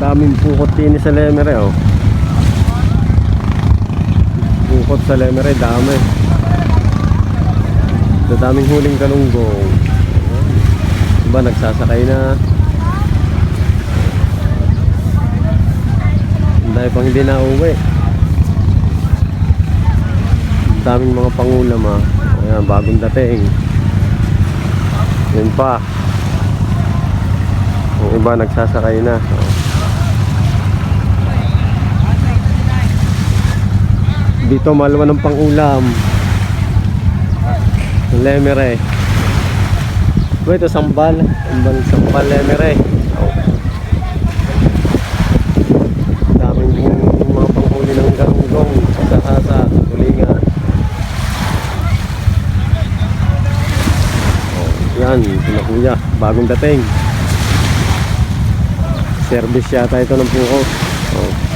daming pukot din sa Lemere oh. Pukot sa Lemere, dami. Daming huling galunggong. Diba, nagsasakay na. Dami pang hindi na uwi. Daming mga pangulam ah. Ayan, bagong dating. Yun pa. Yung iba nagsasakay na. Oh. Dito malwa ng pangulam. Lemere. Ito, ito sambal. Sambal, sambal lemere. Oh. Daming mga panghuli ng garunggong sa hasa, tulingan. Oh, yan, sila kuya. Bagong dating. Service yata ito ng pungkot. Oh.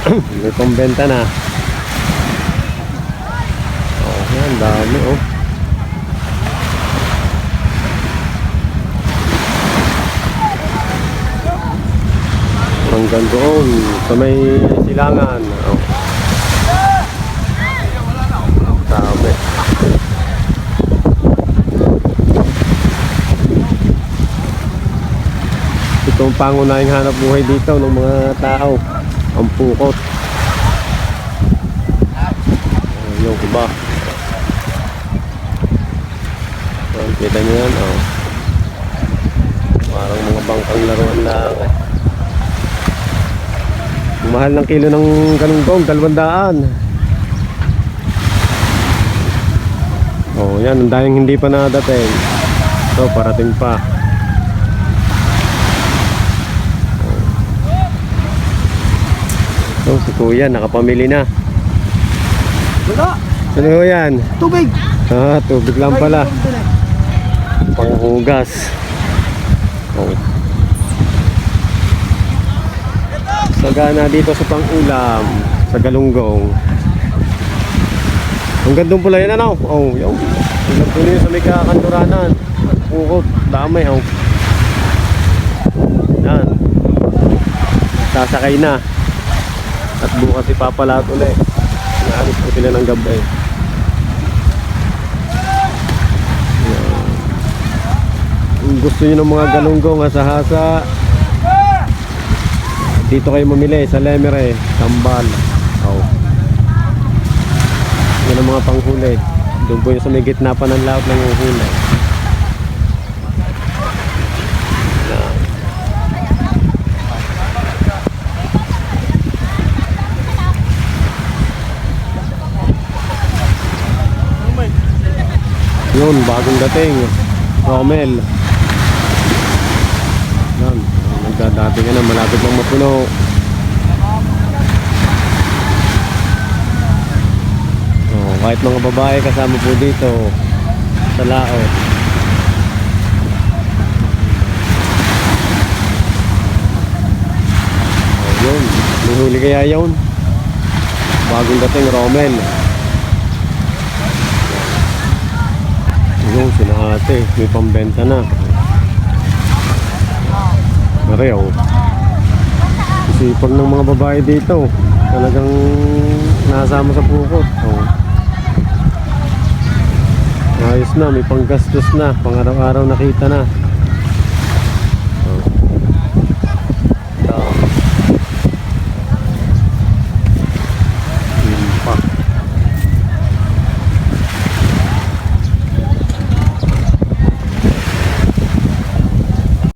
May pambenta na. Oh, yan, dami oh. Hanggang doon sa may silangan. Oh. Dami. Ito ang pangunahing hanap buhay dito ng mga tao. Ang pukot. Yung iba. Ayan, kita nyo yan. Oh. Parang mga bangkang laruan lang. Ang Mahal ng kilo ng galunggong, dalawandaan. Oh, yan, ang hindi pa nadating. So, parating pa. So, si Kuya, nakapamili na. Wala. Ano ho yan? Tubig. Ah, tubig lang pala. Panghugas. Oh. Sagana dito sa pangulam, sa galunggong. Ang gandong pala yan ano? Oh, yung. Ang gandong yun sa may kakanduranan. Pukot, damay oh. Yan. Sasakay na. At bukas ipapalat ulit. Naalis ko sila ng gabay. Kung gusto nyo ng mga galunggong hasa-hasa, dito kayo mamili sa Lemere, Sambal. Oh. Yan ang mga panghuli. Doon po yung sa may gitna pa ng laot ng huli. Yun, bagong dating. Romel. Yan, nagdadating na, malapit lang mapuno. Oh, kahit mga babae kasama po dito sa laot. Oh, yun, may huli kaya yun. Bagong dating Romel. Yung sila ate, may pambenta na. Pareho. Sipag ng mga babae dito. Talagang nasama sa pukot. Oh. Ayos na, may panggastos na. Pang araw-araw nakita na.